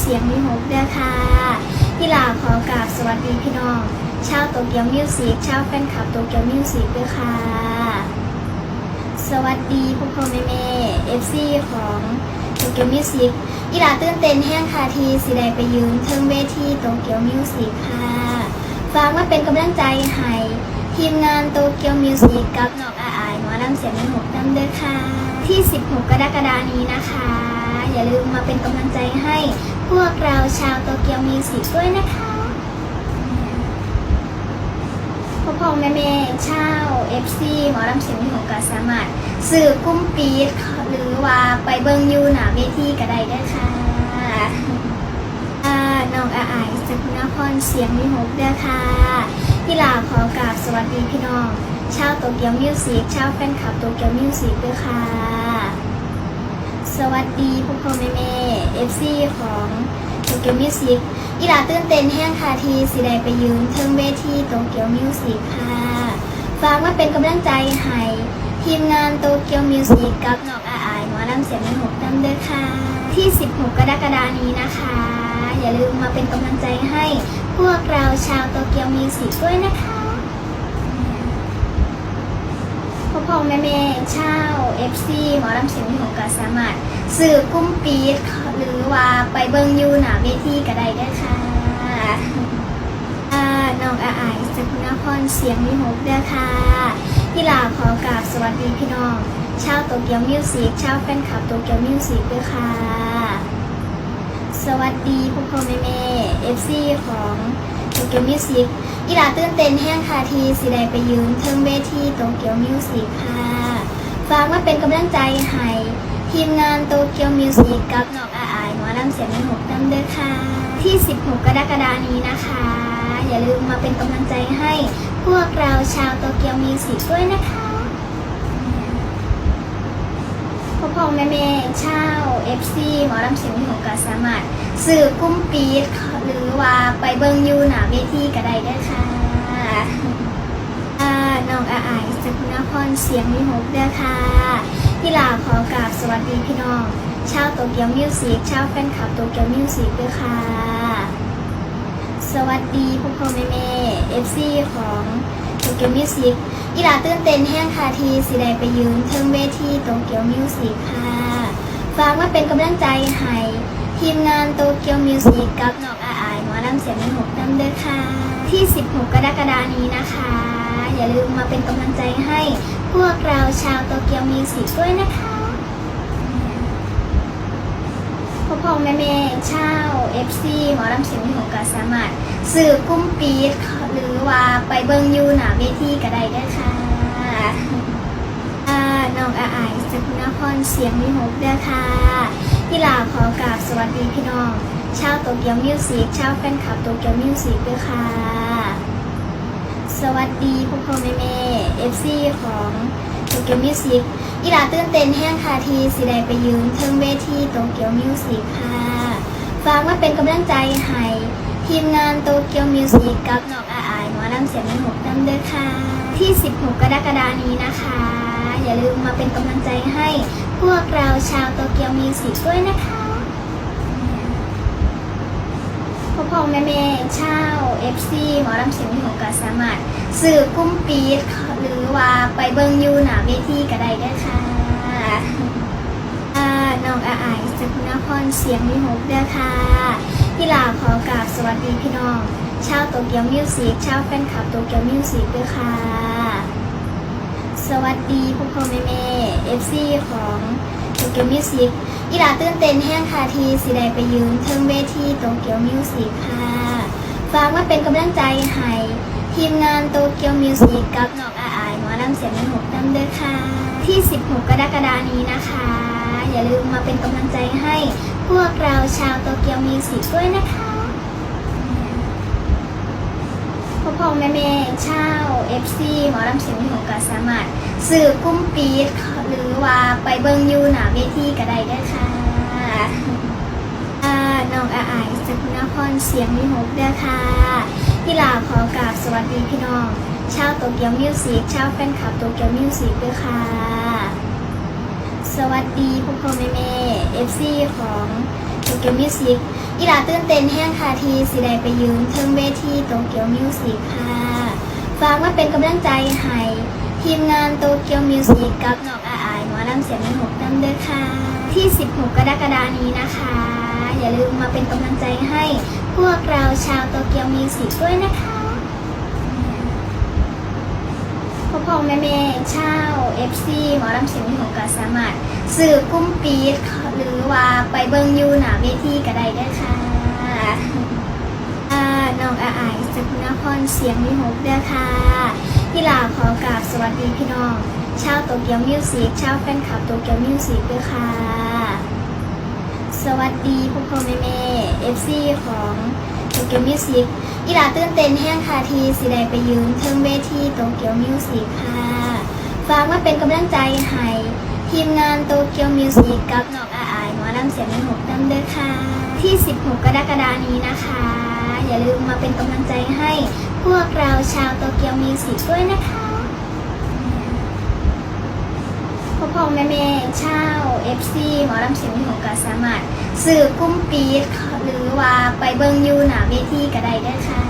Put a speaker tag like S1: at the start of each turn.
S1: เสียงวิหกเด้อค่ะพี่ลาขอกราบสวัสดีพี่น้อง ชาวโตเกียวมิวสิกชาวแฟนคลับโตเกียวมิวสิกด้วยค่ะ สวัสดีพ่อพ่อแม่แม่เอฟซีของโตเกียวมิวสิกอีหลาตื่นเต้นแห้งคาทีสิได้ไปยืนเทิงเวทีโตเกียวมิวสิกค่ะฝากมาเป็นกำลังใจให้ทีมงานโตเกียวมิวสิกกับนองอาอายหมอลำเสียงในหกน้ำเด้อค่ะ ที่ 16 กรกฎานี้นะคะ อย่าลืมมาเป็นกำลังใจให้ พวกเราชาวโตเกียวมิวสิกด้วยนะคะพ่อพ่อแม่แม่เช่า FC หมอลำเสียงมีของกาสามารถสื่อกุ้มปีดหรือว่าไปเบิงยูหนาเวทีก็ได้ด้วยค่ะน้องอาอายสกุณพรเสียงมีหกด้อค่ะพี่ลาขอกราบสวัสดีพี่น้อง ชาวโตเกียวมิวสิกชาวแฟนคลับโตเกียวมิวสิกด้วยค่ะ สวัสดีพ่อพ่อแม่แม่ FC ของโตเกียวมิวสิกอีหลาตื่นเต้นแห้งคาทีสิได้ไปยืนเทิงเวทีโตเกียวมิวสิกค่ะฝากมาเป็นกำลังใจให้ทีมงานโตเกียวมิวสิกกับนองอาอายหมอลำเสียงในหกน้ำเด้อค่ะ ที่ 16 กรกฎานี้นะคะ อย่าลืมมาเป็นกำลังใจให้พวกเราชาวโตเกียวมิวสิกด้วยนะคะ พ่อพ่แม่แม่เช่า FC หมอลำเสียงมีของกาสามารถสื่อกุ้มปีดหรือว่าไปเบิงยูหนาเวทีก็ได้ด้อค่ะน้องอาอายสกุณพรเสียงมีหกด้อค่ะพี่ลาขอกราบสวัสดีพี่น้อง ชาวโตเกียวมิวสิกชาวแฟนคลับโตเกียวมิวสิกด้วยค่ะ สวัสดีพ่อพ่อแม่แม่ FC ของ โตเกียวมิวสิกอีหลาตื่นเต้นแห้งคาทีสิได้ไปยืนเทิงเวทีโตเกียวมิวสิกค่ะฝากมาเป็นกำลังใจให้ทีมงานโตเกียวมิวสิกกับนอกอาอายหมอลำเสียงในหกน้ำเด้อค่ะ ที่ 16 กรกฎานี้นะคะ อย่าลืมมาเป็นกำลังใจให้พวกเราชาวโตเกียวมิวสิกด้วยนะคะ พ่อแม่แม่เช่า FC หมอลำเสียงมีของกาสามารถสื่อกุ้มปีดหรือว่าไปเบิงยูหนาเวทีก็ได้ด้อค่ะน้องอาอายสกุณพรเสียงมีหกด้อค่ะพี่ลาขอกราบสวัสดีพี่น้องชาวโตเกียวมิวสิกชาวแฟนคลับโตเกียวมิวสิกด้วยค่ะ สวัสดีพ่อพ่อแม่แม่ FC ของ เกียวมิวสิกอีหลาตื่นเต้นแห้งคาทีสิได้ไปยืนเทิงเวทีโตเกียวมิวสิกค่ะฝากมาเป็นกำลังใจให้ทีมงานโตเกียวมิวสิกกับนองอาอายหมอลำเสียงในหกน้ำเด้อค่ะ ที่ 16 กรกฎานี้นะคะ อย่าลืมมาเป็นกำลังใจให้พวกเราชาวโตเกียวมิวสิกด้วยนะคะพ่อพ่อแม่แม่เช่า FC หมอลำเสียงมีของกาสามารถสื่อกุ้มปีดหรือ ว่าไปเบิงยูหนาเวทีก็ได้เด้อค่ะน้องอาอายสกุณพรเสียงมีหกเด้อค่ะพี่ลาขอกราบสวัสดีพี่น้องชาวโตเกียวมิวสิกชาวแฟนคลับโตเกียวมิวสิกด้วยค่ะ สวัสดีพ่อพ่อแม่แม่ FC ของโตเกียวมิวสิกอีหลาตื่นเต้นแห้งคาทีสิได้ไปยืนเทิงเวทีโตเกียวมิวสิกค่ะฝากมาเป็นกำลังใจให้ทีมงานโตเกียวมิวสิกกับน้อง อาอายหมอลำเสียงในหกนำเด้อค่ะ ที่ 16 กรกฎานี้นะคะ อย่าลืมมาเป็นกำลังใจให้พวกเราชาวโตเกียวมิวสิกด้วยนะคะพ่อพ่อแม่แม่เช่า FC หมอลำเสียงมีของกาสามารถสื่อกุ้มปีดหรือว่าไปเบิงยูหนาเวทีก็ได้ด้อค่ะน้องอาอายสกุณพรเสียงมีหกเด้อค่ะพี่ลาขอกราบสวัสดีพี่น้อง ชาวโตเกียวมิวสิกชาวแฟนคลับโตเกียวมิวสิกด้วยค่ะ สวัสดีพ่อพ่อแม่แม่ FC ของโตเกียวมิวสิกอีหลาตื่นเต้นแห้งคาทีสิได้ไปยืนเทิงเวทีโตเกียวมิวสิกค่ะฝากมาเป็นกำลังใจให้ทีมงานโตเกียวมิวสิกกับนองอาอายหมอลำเสียงในหกน้ำเด้อค่ะ ที่ 16 กรกฎานี้นะคะ อย่าลืมมาเป็นกำลังใจให้พวกเราชาวโตเกียวมิวสิกด้วยนะคะ พ่อพ่แม่แม่เช่า FC หมอลำเสียงมีของกาสามารถสื่อกุ้มปีดหรือว่าไปเบิงยูหนาเวทีก็ได้ด้อค่ะน้องอาอายสกุณพรเสียงมีหกด้อค่ะพี่ลาขอกราบสวัสดีพี่น้องชาวโตเกียวมิวสิกชาวแฟนคลับโตเกียวมิวสิกด้วยค่ะ สวัสดีพ่อพ่อแม่แม่ FC ของ โตเกียวมิวสิกอีหลาตื่นเต้นแห้งคาทีสิได้ไปยืนเทิงเวทีโตเกียวมิวสิกค่ะฝากมาเป็นกำลังใจให้ทีมงานโตเกียวมิวสิกกับนอกอาอายหมอลำเสียงในหกนั่นเด้อค่ะ ที่ 16 กรกฎานี้นะคะ อย่าลืมมาเป็นกำลังใจให้พวกเราชาวโตเกียวมิวสิกด้วยนะคะ พ่อแม่แม่ชาว FC หมอลำเสียงในหกก็สามารถสื่อกุ้มปีดหรือว่าไปเบิงยูหนาเวทีก็ได้ด้ค่ะน้องอาอายสกุณพรเสียงวิหกเด้อค่ะที่ลาขอกราบสวัสดีพี่น้องชาวโตเกียวมิวสิกชาวแฟนคลับโตเกียวมิวสิกด้วยค่ะ สวัสดีพ่อพ่อแม่แม่เอฟซีของ โตเกียวมิวสิกอีหลาตื่นเต้นแห้งคาทีสิได้ไปยืนเทิงเวทีโตเกียวมิวสิกค่ะฝากมาเป็นกำลังใจให้ทีมงานโตเกียวมิวสิกกับนอกอาอายหมอลำเสียงในหกน้ำเด้อค่ะ ที่ 16 กรกฎานี้นะคะ อย่าลืมมาเป็นกำลังใจให้พวกเราชาวโตเกียวมิวสิกด้วยนะคะ พ่อแม่แม่ชาว FC หมอลำเสียงในหกก็สามารถสื่อกุ้มปีดหรือว่าไปเบิงยูหนาเวทีก็ได้ด้อค่ะ